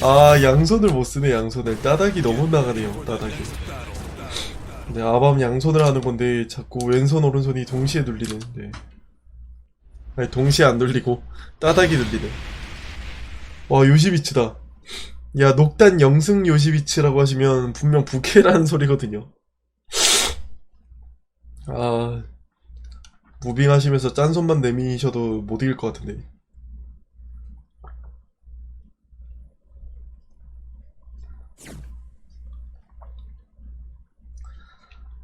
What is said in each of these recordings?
아 양손을 못 쓰네 양손을. 따닥이 너무 나가네요 따닥이. 네 아밤 양손을 하는 건데 자꾸 왼손 오른손이 동시에 눌리네 네. 아니 동시에 안 눌리고 따닥이 눌리네. 와 요시비츠다. 야 녹단 영승 요시비츠라고 하시면 분명 부캐라는 소리거든요. 아 무빙 하시면서 짠손만 내미셔도 못 이길 것 같은데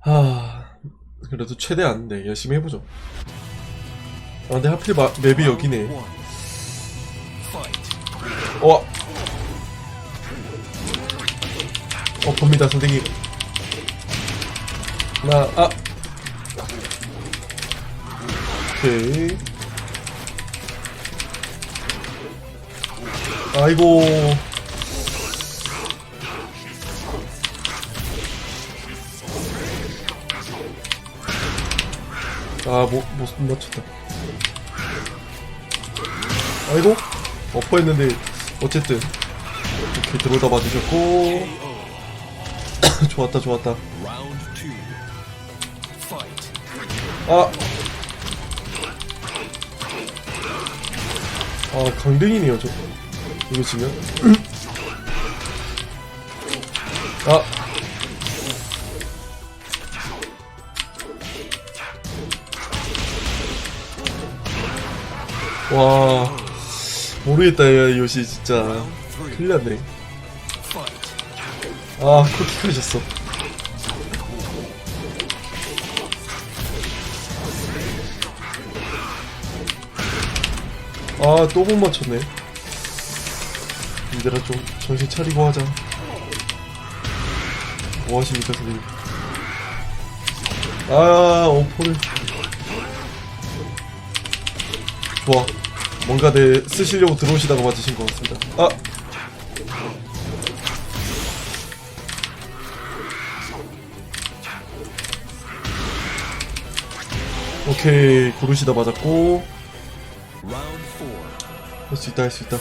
하 그래도 최대한 네 열심히 해보죠. 아 근데 하필 마, 맵이 여기네. 어. 어 봅니다 선생님. 하나 아. 오케이. 아이고 아, 못, 못 맞췄다. 아이고, 엎어 했는데, 어쨌든, 이렇게 들어오다 맞으셨고, 좋았다, 좋았다. 아! 아, 강등이네요, 저. 이거 지면. 아! 와, 모르겠다, 야, 요시, 진짜. 큰일 났네. Fight. 아, 쿠키 가셨어. 아, 또 못 맞췄네. 이들아 좀 정신 차리고 하자. 뭐 하십니까, 선생님? 아, 오퍼를. 좋아. 뭔가 내 쓰시려고 들어오시다가 맞으신 것 같습니다. 아! 오케이, 고르시다 맞았고. 할 수 있다, 할 수 있다.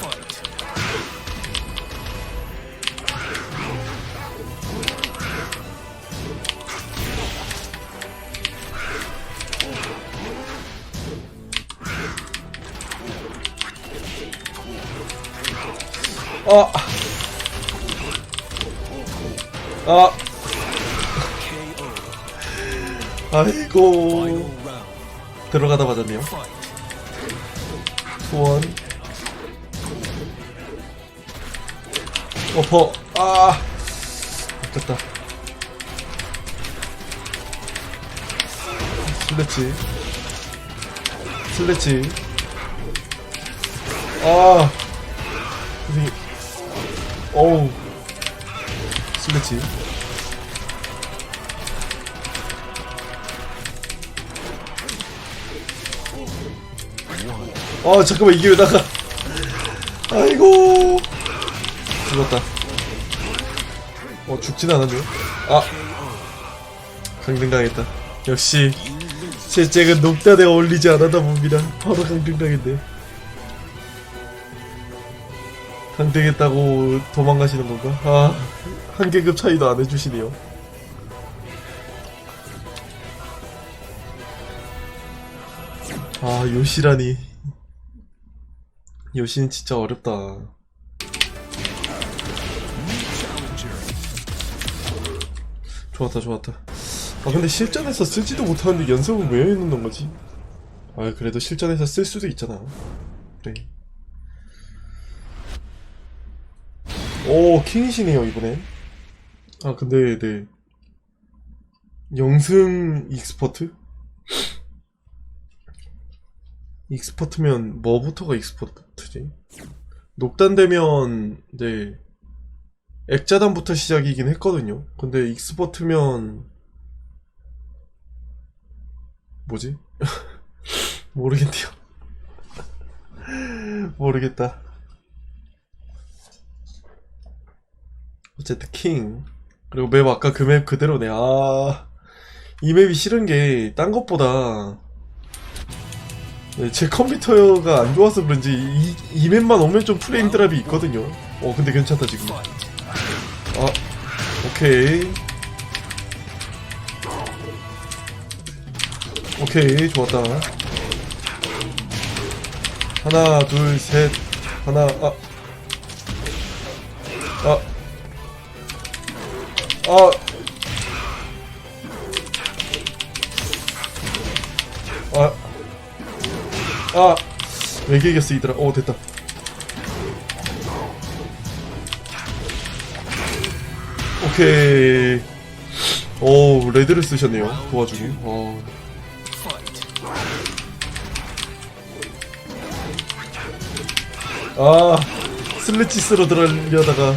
Fight. 아! 아! 아이고. 들어가다 맞았네요. 소원. 어퍼. 아! 됐다. 슬래치. 슬래치. 아! 선생님. 어우. 슬래치. 아 잠깐만 이게 왜 나가. 아이고. 죽었다. 어 죽진 않았네요 아. 강등당했다. 역시 제 잭은 녹단에 어울리지 않았다 봅니다. 바로 강등당했네 강등했다고 도망가시는 건가? 아 한 계급 차이도 안 해주시네요. 아 요시라니. 요시는 진짜 어렵다. 좋았다 좋았다. 아 근데 실전에서 쓰지도 못하는데 연습은 왜 해놓는 거지? 아 그래도 실전에서 쓸 수도 있잖아. 그래 오 킹이시네요 이번엔 아 근데 네 영승 익스퍼트? 익스퍼트면 뭐부터가 익스퍼트지? 녹단되면 네 액자단부터 시작이긴 했거든요. 근데 익스퍼트면 뭐지? 모르겠네요. 모르겠다. 어쨌든 킹. 그리고 맵 아까 그 맵 그대로네. 아, 이 맵이 싫은 게 딴 것보다 네, 제 컴퓨터가 안 좋아서 그런지 이, 이 맵만 오면 좀 프레임 드랍이 있거든요. 어 근데 괜찮다 지금. 아 오케이. 오케이 좋았다. 하나 둘 셋 하나 아 아. 아. 아. 아. 외계겠어 이들아. 어 됐다. 오케이. 오 레드를 쓰셨네요. 도와주고. 어. 아 슬래치 쓰러 들어가려다가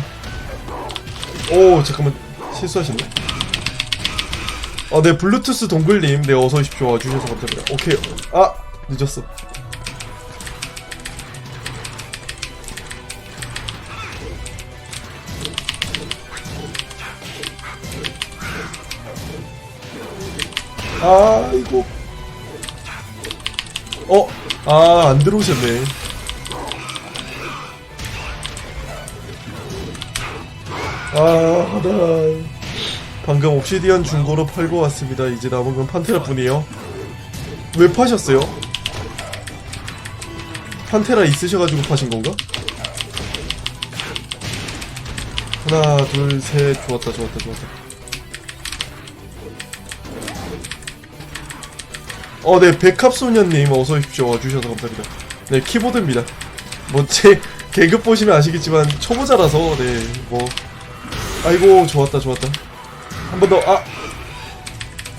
오 잠깐만 실수하셨네. 아 네 블루투스 동글님. 네 어서 오십시오. 와주셔서 감사합니다. 오케이. 아 늦었어. 아 이거 어? 아 안 들어오셨네 아, 하다. 방금 옵시디언 중고로 팔고 왔습니다. 이제 남은 건 판테라 뿐이에요. 왜 파셨어요? 판테라 있으셔가지고 파신 건가? 하나, 둘, 셋. 좋았다, 좋았다, 좋았다. 어, 네, 백합소년님 어서 오십시오. 와주셔서 감사합니다. 네, 키보드입니다. 뭐, 제, 계급 보시면 아시겠지만, 초보자라서, 네, 뭐, 아이고 좋았다 좋았다. 한 번 더 아!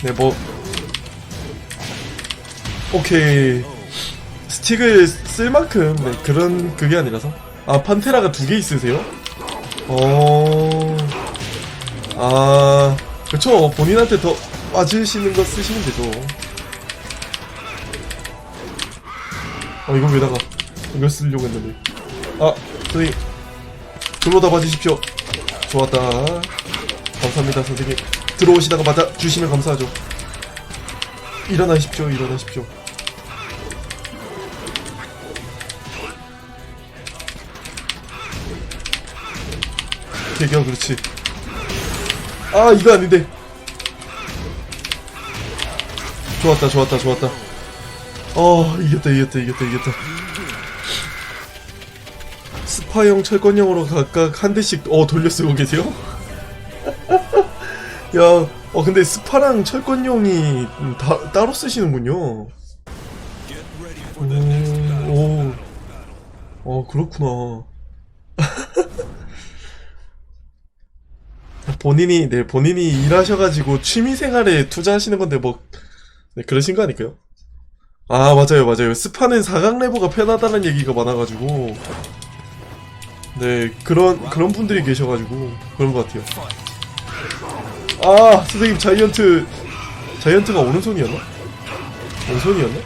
네 뭐. 오케이. 스틱을 쓸 만큼 네, 그런 그게 아니라서. 아 판테라가 두 개 있으세요? 어... 아... 그쵸. 본인한테 더 맞으시는 거 쓰시면 되죠. 어 이건 왜다가 이걸 쓰려고 했는데. 아 선생님. 들어오다 봐주십시오 좋았다. 감사합니다, 선생님. 들어오시다가 맞아 주시면 감사하죠. 일어나십시오, 일어나십시오. 대겨, 그렇지. 아, 이거 아닌데. 좋았다, 좋았다, 좋았다. 어, 이겼다, 이겼다, 이겼다, 이겼다. 스파형 철권형으로 각각 한 대씩 어 돌려 쓰고 계세요? 야, 어 근데 스파랑 철권용이 음, 다, 따로 쓰시는군요. 음, 오, 어 그렇구나. 본인이 네 본인이 일하셔가지고 취미 생활에 투자하시는 건데 뭐 네, 그러신 거 아닐까요? 아 맞아요 맞아요 스파는 사각 레버가 편하다는 얘기가 많아가지고 네 그런 그런 분들이 계셔가지고 그런 것 같아요. 아 선생님 자이언트 자이언트가 오른손이었나? 왼손이었나?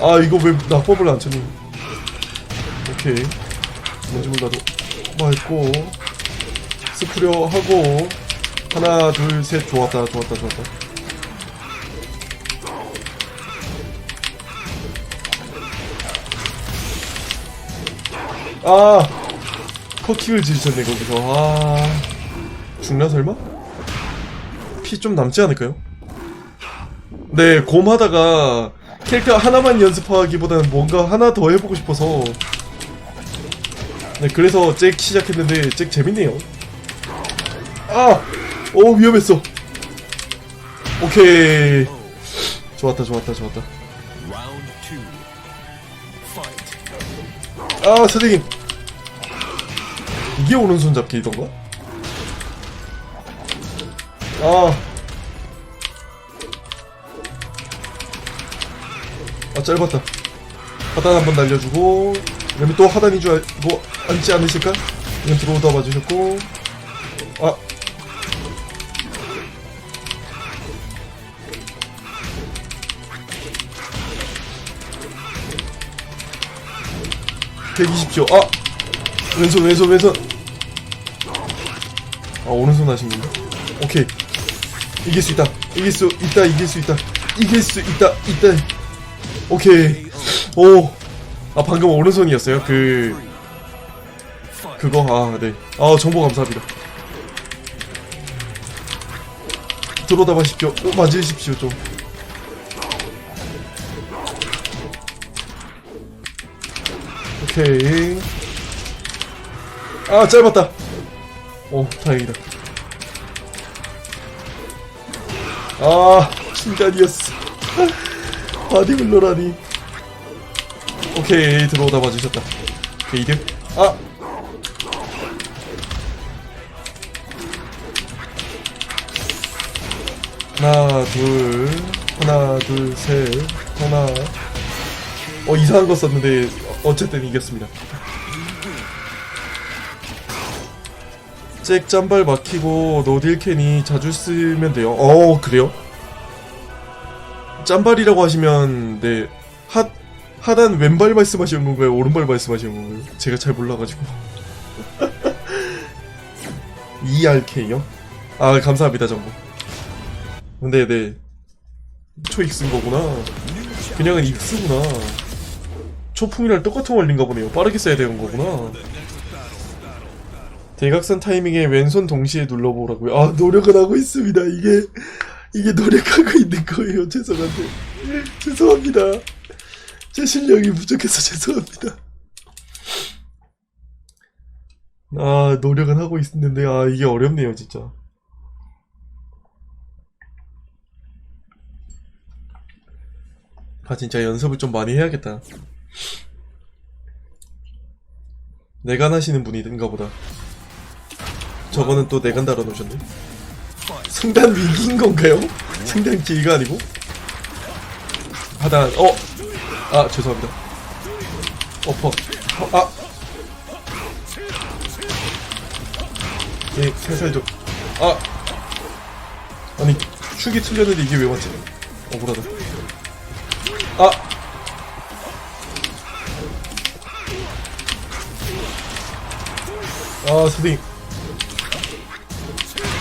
아 이거 왜 낙법을 안 쳤니? 오케이 뭔지 몰라도 맑고 스프려 하고 하나 둘 셋 좋았다 좋았다 좋았다 아 퍼킹을 지으셨네 거기서. 아 죽나 설마? 피 좀 남지 않을까요? 네 곰하다가 캐릭터 하나만 연습하기보다는 뭔가 하나 더 해보고 싶어서. 네 그래서 잭 시작했는데 잭 재밌네요. 아! 오 위험했어. 오케이. 좋았다 좋았다 좋았다. 아 선생님 이게 오른손 잡기던가? 아. 아 짧았다 하단 한번 날려주고 그다음에 또 하단인 줄 알고 앉지 않으실까? 이건 들어오다 봐주셨고 아120초 아 왼손 왼손 왼손 아 오른손 하신 건가? 오케이 이길 수 있다 이길 수 있다 이길 수 있다 이길 수 있다 있다 오케이 오! 아, 방금 오른손이었어요? 그, 그거, 아, 네. 아, 정보 감사합니다. 들어다 마십시오. 오, 맞으십시오, 좀. 오케이. 아, 짧았다. 오, 다행이다. 아, 중간이었어. 바디블러라니. 오케이, 들어오다. 오케이, 이득. 아! 하나, 둘, 하나, 둘, 셋, 하나. 어, 이상한 거 썼는데, 어- 어쨌든 이겼습니다. 잭 짬발 막히고 노딜캔이 자주 쓰면 돼요. 어, 그래요? 짬발이라고 하시면, 네, 하, 하단 왼발 말씀하시는 건가요? 오른발 말씀하시는 건가요? 제가 잘 몰라가지고. ERK요? 아, 감사합니다, 정보. 근데, 네. 초 익 쓴 거구나. 그냥은 익스구나. 초풍이랑 똑같은 원리인가 보네요. 빠르게 써야 되는 거구나. 대각선 타이밍에 왼손 동시에 눌러보라고요. 아, 노력은 하고 있습니다. 이게, 이게 노력하고 있는 거예요. 죄송한데. 죄송합니다. 제 실력이 부족해서 죄송합니다. 아, 노력은 하고 있는데, 아, 이게 어렵네요, 진짜. 아, 진짜 연습을 좀 많이 해야겠다. 내간 하시는 분이든가 보다. 저거는 또 내간 달아놓으셨네. 승단 위기인 건가요? 승단 기가 아니고? 하단, 어! 아, 죄송합니다. 어퍼. 어, 아! 예, 살살 좀. 아! 아니, 축이 틀렸는데 이게 왜 맞지? 억울하다. 아! 아, 스딩.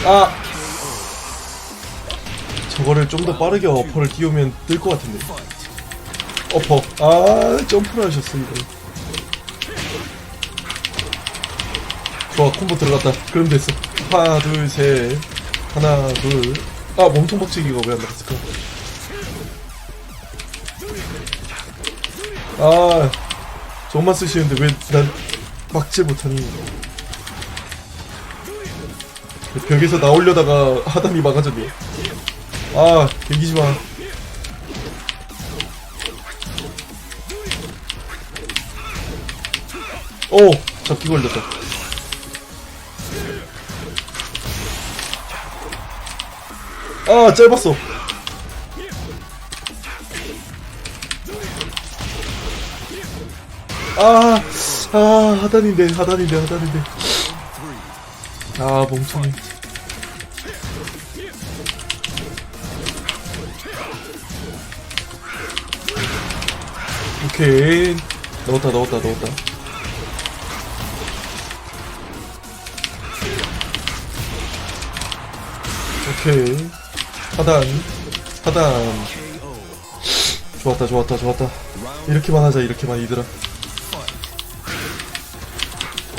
아! 저거를 좀 더 빠르게 어퍼를 띄우면 뜰 것 같은데. 어퍼. 아, 점프를 이거. 좋아, 콤보 들어갔다. 그럼 됐어. 하나, 둘, 셋. 하나, 둘. 아, 몸통 박치기가 왜 안 나갔을까? 아, 저것만 쓰시는데 왜난 막지 못하니? 벽에서 나오려다가 하단이 막아졌네. 아, 이기지 마. 오, 잡기 걸렸다. 아, 짧았어. 아, 아, 하단인데, 하단인데, 하단인데. 아, 멍청이. 오케이. 넣었다, 넣었다, 넣었다. 오케이. 하단, 하단. 좋았다, 좋았다, 좋았다. 이렇게만 하자, 이렇게만, 이들아.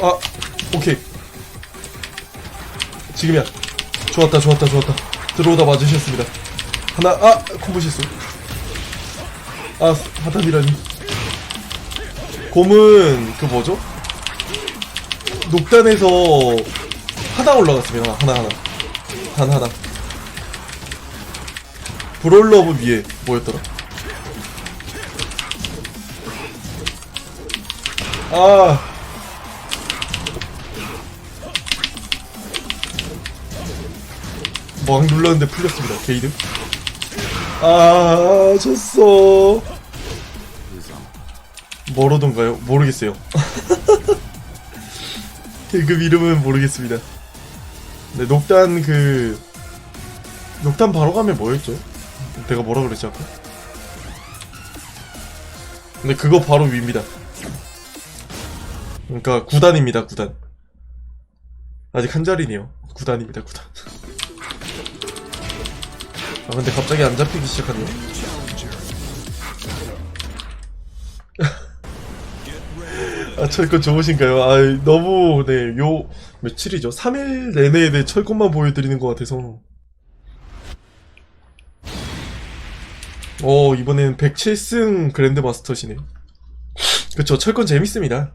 아, 오케이. 지금이야. 좋았다, 좋았다, 좋았다. 들어오다 맞으셨습니다. 하나, 아, 콤보 실수. 아, 하단이라니. 곰은, 그 뭐죠? 녹단에서 하나 올라갔습니다. 하나, 하나. 단 하나. 브롤러브 위에 뭐였더라? 아. 막 눌렀는데 풀렸습니다. 게이드. 아, 졌어. 뭐로던가요? 모르겠어요. 그 이름은 모르겠습니다. 네, 녹단 그 녹단 바로 가면 뭐였죠? 내가 뭐라 그랬지 아까? 근데 그거 바로 위입니다. 그러니까 9단입니다, 9단. 아직 한 자리네요. 9단입니다, 9단. 아 근데 갑자기 안 잡히기 시작하네요. 아, 철권 좋으신가요? 아, 너무, 네, 요, 며칠이죠? 3일 내내 네, 철권만 보여드리는 것 같아서. 어, 이번엔 107승 그랜드마스터시네. 그쵸, 철권 재밌습니다.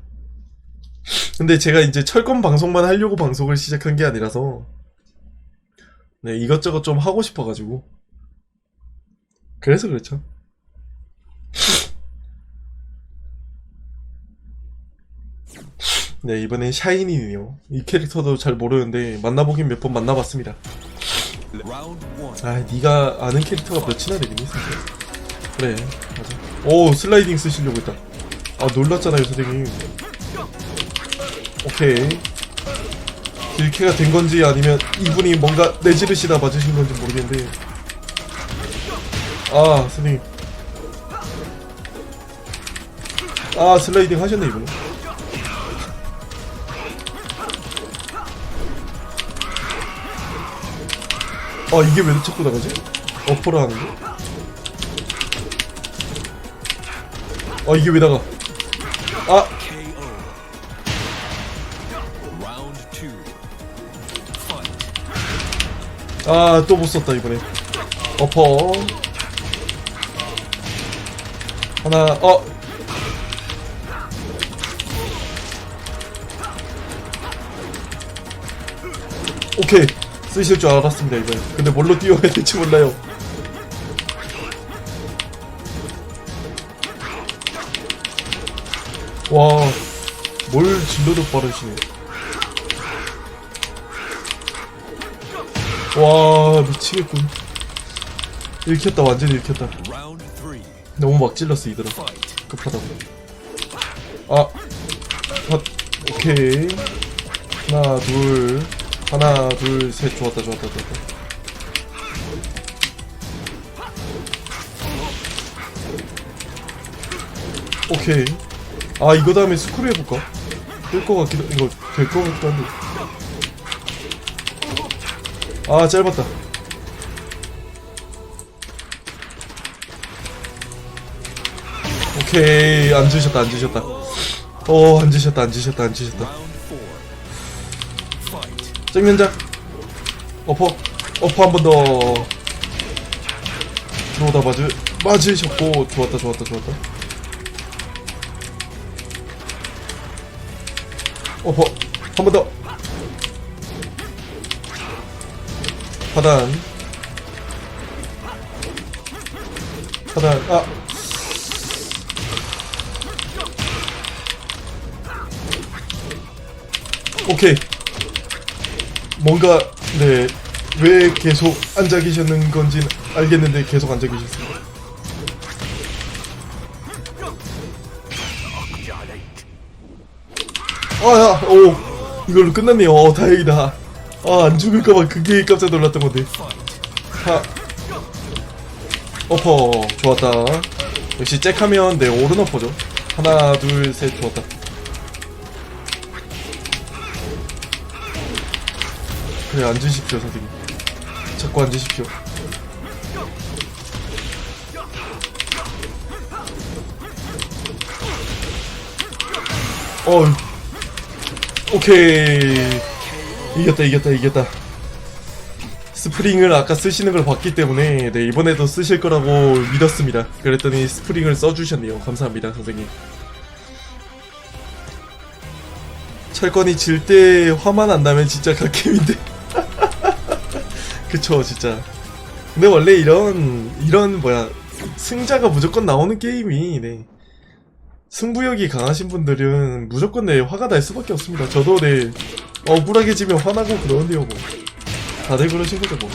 근데 제가 이제 철권 방송만 하려고 방송을 시작한 게 아니라서, 네, 이것저것 좀 하고 싶어가지고. 그래서 그렇죠. 네, 이번엔 샤이니네요. 이 캐릭터도 잘 모르는데 만나보긴 몇 번 만나봤습니다. 아, 네가 아는 캐릭터가 몇이나 되긴 했어. 그래, 맞아. 오, 슬라이딩 쓰시려고 했다. 아, 놀랐잖아요, 선생님. 오케이. 딜캐가 된 건지 아니면 이분이 뭔가 내지르시다 맞으신 건지 모르겠는데. 아, 선생님. 아, 슬라이딩 하셨네, 이분은. 아 이게 왜 자꾸 나가지? 어퍼를 하는데? 아 이게 왜 나가? 아! 아 또 못 썼다 이번에 어퍼 하나 어. 오케이. 쓰실 줄 알았습니다 이번에 근데 뭘로 뛰어야 될지 몰라요. 와뭘 질러도 빠르시네. 와 미치겠군. 읽혔다 완전히 읽혔다. 너무 막 찔렀어 이들아. 급하다고. 아 헛. 오케이. 하나 둘. 하나 둘 셋. 좋았다 좋았다 좋았다. 오케이. 아 이거 다음에 스크류 해볼까? 될것 같기도 이거 될것 같기도 한데. 아 짧았다 오케이 앉으셨다 앉으셨다. 어 앉으셨다 앉으셨다 앉으셨다. Round four. Fight.正면작 어퍼 어퍼 한 번 더. 들어오다 맞으 맞으셨고 좋았다 좋았다 좋았다. 어퍼 한 번 더. 하단. 하단 아 오케이 뭔가 네 왜 계속 앉아 계셨는 건지 알겠는데 계속 앉아 계셨습니다. 아야 오 이걸로 끝났네요. 어, 다행이다. 아 안 죽을까봐 그게 깜짝 놀랐던 건데. 하 어퍼 좋았다. 역시 잭하면 네 오른 어퍼죠. 하나 둘 셋 좋았다. 그래 앉으십시오 선생님. 자꾸 앉으십시오. 어 오케이. 이겼다 이겼다 이겼다. 스프링을 아까 쓰시는 걸 봤기 때문에 네 이번에도 쓰실 거라고 믿었습니다. 그랬더니 스프링을 써주셨네요. 감사합니다 선생님. 철권이 질 때 화만 안 나면 진짜 갓겜인데 그쵸 진짜. 근데 원래 이런 이런 뭐야 승자가 무조건 나오는 게임이 네. 승부욕이 강하신 분들은 무조건 네 화가 날 수밖에 없습니다. 저도 네 억울하게 지면 화나고 그러는데요 뭐. 다들 그러신 거죠 뭐